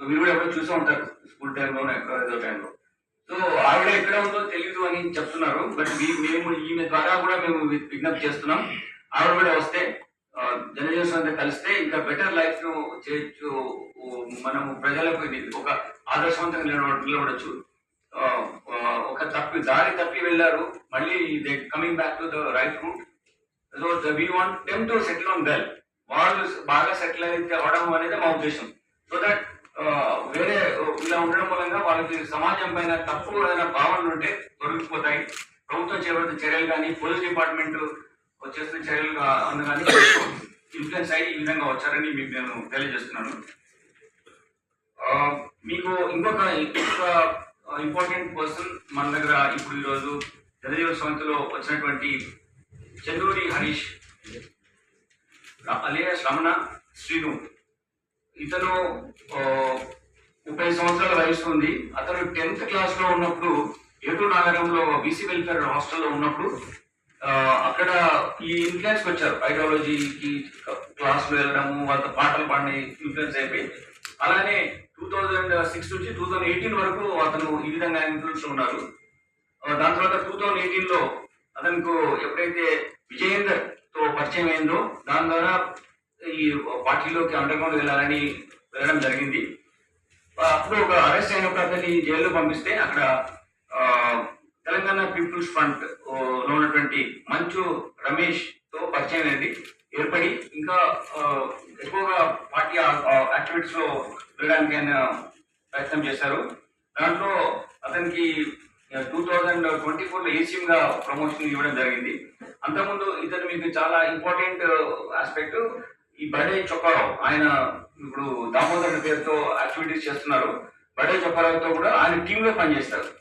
So మీరు కూడా ఎప్పుడో చూసే ఉంటారు. స్కూల్ టైంలో ఎక్కడో ఏదో టైంలో. సో ఆవిడ ఎక్కడ ఉందో తెలియదు అని చెప్తున్నారు. బట్ మీ- మేము ఈమె ద్వారా కూడా మేము వి- విజ్ఞప్తి చేస్తున్నాం. ఆవిడ కూడా వస్తే జనరేషన్ అంతా కలిస్తే ఇంకా బెటర్ లైఫ్ను చేయొచ్చు. మనము ప్రజలకు ఒక ఆదర్శవంతంగా నిలబడ- ఒక తప్పి దారి తప్పి వెళ్ళారు. మళ్ళీ they coming back to the right route. So we want them to settle on well. వాళ్ళు బాగా సెటిల్ అయితే అవడం అనేది మా ఉద్దేశం. సో దట్ వేరే ఇలా ఉండడం మూలంగా వాళ్ళకి సమాజం పైన తప్పు ఏదైనా భావనలు ఉంటే తొలగిపోతాయి ప్రభుత్వం చేపడుతున్న చర్యలు కానీ పోలీస్ డిపార్ట్మెంట్ చేస్తున్న చర్యలు గా- అందు కానీ ఇన్ఫ్లుయెన్స్ అయ్యి ఈ విధంగా వచ్చారని మీకు నేను తెలియజేస్తున్నాను. మీకు ఇంకొక ఇంకొక ఇంపార్టెంట్ పర్సన్ మన దగ్గర ఇప్పుడు ఈరోజు జనజీవ సంస్థలో వచ్చినటువంటి చంద్రూరి హరీష్. అలియా శ్రమణ శ్రీను. ఇతను ముప్పై సంవత్సరాల వయసు ఉంది. అతను టెన్త్ క్లాస్లో ఉన్నప్పుడు ఏటూ నగరంలో బీసీ వెల్ఫేర్ హాస్టల్లో ఉన్నప్పుడు అక్కడ ఈ ఇన్ఫ్లుయెన్స్ వచ్చారు. ఐడియాలజీకి క్లాస్లో వెళ్ళడము వాళ్ళ పాటలు పాడిన ఇన్ఫ్లుయెన్స్ అయిపోయి. అలానే టూ థౌజండ్ సిక్స్ నుంచి టూ థౌజండ్ ఎయిటీన్ వరకు అతను ఈ విధంగా ఇన్ఫ్లుయెన్స్ ఉన్నారు. దాని తర్వాత టూ థౌజండ్ ఎయిటీన్లో అతనికి ఎప్పుడైతే విజయేందర్తో పరిచయం అయిందో దాని ద్వారా ఈ పార్టీలోకి అండర్ గ్రౌండ్ వెళ్ళాలని వెళ్ళడం జరిగింది. అప్పుడు ఒక అరెస్ట్ ఒక అతన్ని జైల్లో పంపిస్తే అక్కడ తెలంగాణ పీపుల్స్ ఫ్రంట్లో ఉన్నటువంటి మంచు రమేష్తో పరిచయం అనేది ఏర్పడి ఇంకా ఎక్కువగా పార్టీ యాక్టివిటీస్లో వెళ్ళడానికి ఆయన ప్రయత్నం చేశారు. దాంట్లో అతనికి టూ థౌజండ్ ట్వంటీ ఫోర్లో ఏసీఎం గా ప్రమోషన్ ఇవ్వడం జరిగింది. అంతకుముందు ఇతను మీకు చాలా ఇంపార్టెంట్ ఆస్పెక్ట్ ఈ బడే చొప్పారావు ఆయన ఇప్పుడు దామోదర్ పేరుతో యాక్టివిటీస్ చేస్తున్నారు. బడే చొప్పారావుతో కూడా ఆయన టీంలో లో పనిచేస్తారు.